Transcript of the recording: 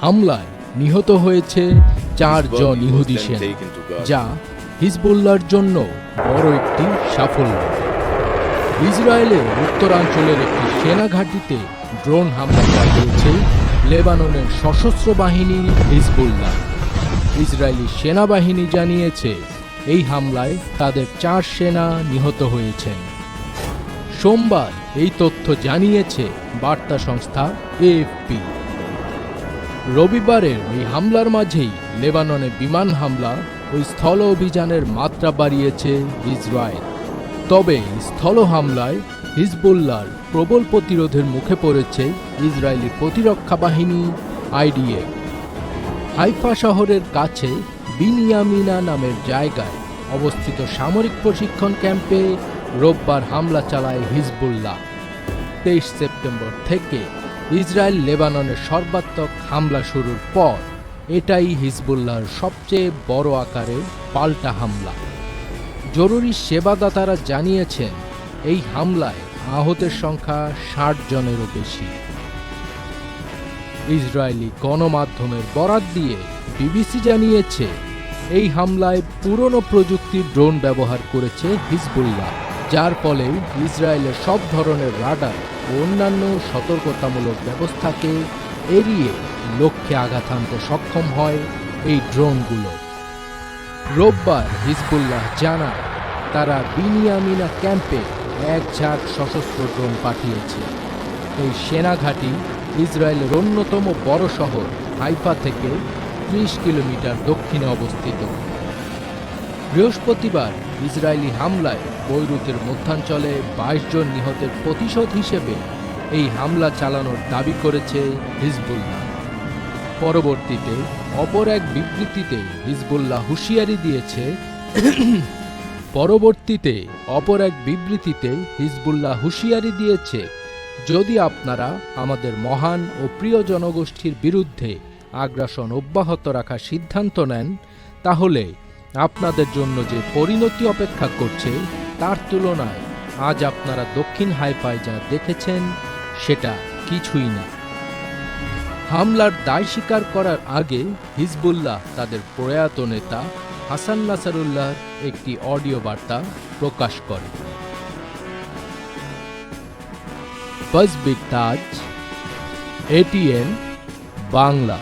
হামলায় নিহত হয়েছে চারজন ইহুদি সেনা যা হিজবুল্লাহর জন্য বড় একটি সাফল্য। ইসরায়েলের উত্তরাঞ্চলের একটি সেনা ঘাঁটিতে ড্রোন হামলা চালিয়েছে লেবাননের সশস্ত্র বাহিনী হিজবুল্লাহ। ইসরায়েলি সেনাবাহিনী জানিয়েছে এই হামলায় তাদের চার সেনা নিহত হয়েছেন। সোমবার এই তথ্য জানিয়েছে বার্তা সংস্থা এএফপি। রবিবারের এই হামলার মাঝেই লেবাননে বিমান হামলা ও স্থল অভিযানের মাত্রা বাড়িয়েছে ইসরায়েল। তবে স্থল হামলায় হিজবুল্লাহর প্রবল প্রতিরোধের মুখে পড়েছে ইসরায়েলি প্রতিরক্ষা বাহিনী আইডিএফ হাইফা শহরের কাছে বিনিয়ামিনা নামের জায়গায় অবস্থিত সামরিক প্রশিক্ষণ ক্যাম্পে রোববার হামলা চালায় হিজবুল্লাহ। তেইশ সেপ্টেম্বর থেকে ইসরায়েল লেবাননের সর্বাত্মক হামলা শুরুর পর এটাই হিজবুল্লাহর সবচেয়ে বড় আকারের পাল্টা হামলা। জরুরি সেবাদাতারা জানিয়েছেন, এই হামলায় আহতের সংখ্যা ষাট জনেরও বেশি। ইসরায়েলি গণমাধ্যমের বরাত দিয়ে বিবিসি জানিয়েছে, এই হামলায় পুরনো প্রযুক্তির ড্রোন ব্যবহার করেছে হিজবুল্লাহ, যার ফলে ইসরায়েলের সব ধরনের রাডার অন্যান্য সতর্কতামূলক ব্যবস্থাকে এড়িয়ে লক্ষ্যে আঘাত হানতে সক্ষম হয় এই ড্রোনগুলো। রোববার হিজবুল্লাহ জানায়, তারা বিনিয়ামিনা ক্যাম্পে এক ঝাঁক সশস্ত্র ড্রোন পাঠিয়েছে। এই সেনাঘাঁটি ইসরায়েলের অন্যতম বড় শহর হাইফা থেকে ত্রিশ কিলোমিটার দক্ষিণে অবস্থিত। বৃহস্পতিবার ইসরায়েলি হামলায় বৈরুতের মধ্যাঞ্চলে বাইশ জন নিহতের প্রতিশোধ হিসেবে এই হামলা চালানোর দাবি করেছে হিজবুল্লাহ। পরবর্তীতে অপর এক বিবৃতিতে হিজবুল্লাহ হুঁশিয়ারি দিয়েছে, পরবর্তীতে অপর এক বিবৃতিতে হিজবুল্লাহ হুঁশিয়ারি দিয়েছে, যদি আপনারা আমাদের মহান ও প্রিয় জনগোষ্ঠীর বিরুদ্ধে আগ্রাসন অব্যাহত রাখার সিদ্ধান্ত নেন, তাহলে আপনাদের জন্য যে পরিণতি অপেক্ষা করছে, তার তুলনায় আজ আপনারা দক্ষিণ হাইফায় যা দেখেছেন, সেটা কিছুই না। হামলার দায় স্বীকার করার আগে হিজবুল্লাহ তাদের প্রয়াত নেতা হাসান নাসারুল্লাহর একটি অডিও বার্তা প্রকাশ করে। তাজ এটিএন বাংলা।